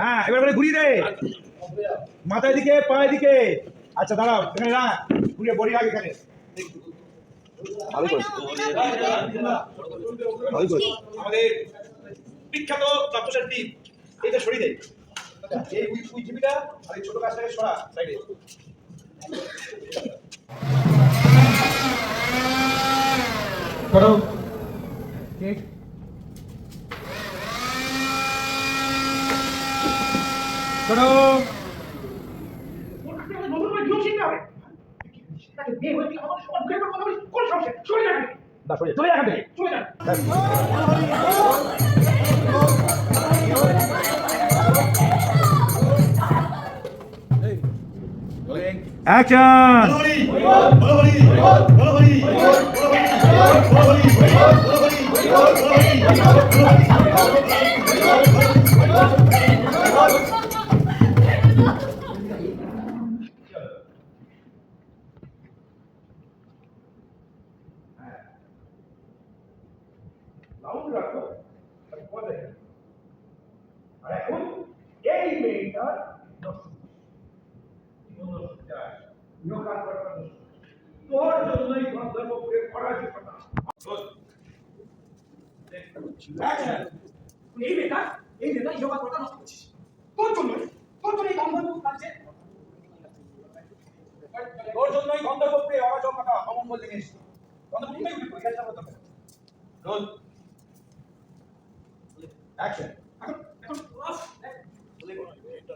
হ্যাঁ এবার করে ঘুরিয়ে দে। মাথায় দিকে পায়ের দিকে। আচ্ছা দাঁড়াও এখানে না ঘুরিয়ে বড়ি রাখ এখানে। ভালো করেছে। ভালো করেছে। আমাদের বিখ্যাত তত্ত্বসার টিম এইটা সরিয়ে এই উই উই জিবিটা আর এই ছোট গাছটাকে সরা সাইডে করো। ঠিক করো। দা সরে চলে যা Action! Right? Who? তোর জন্যই গন্ধর্বপুরে এই মেয়েটা এই মেয়েটা যোগা করাটা নষ্ট করছিস তোর জন্য তোর জন্য এই গন্ধর্ব কাজে তোর জন্যই গন্ধর্বপুরে অরাজকতা অমঙ্গল জিনিস গন্ধর্বপুরে উঠে পড়ে গেছে আমার রোল অ্যাকশন এখন এখন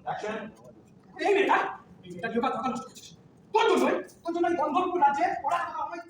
অ্যাকশন এই মেয়েটা এই যোগা করাটা নষ্ট করছিস জন্য ওরা গন্ধর্ব কথা আমায়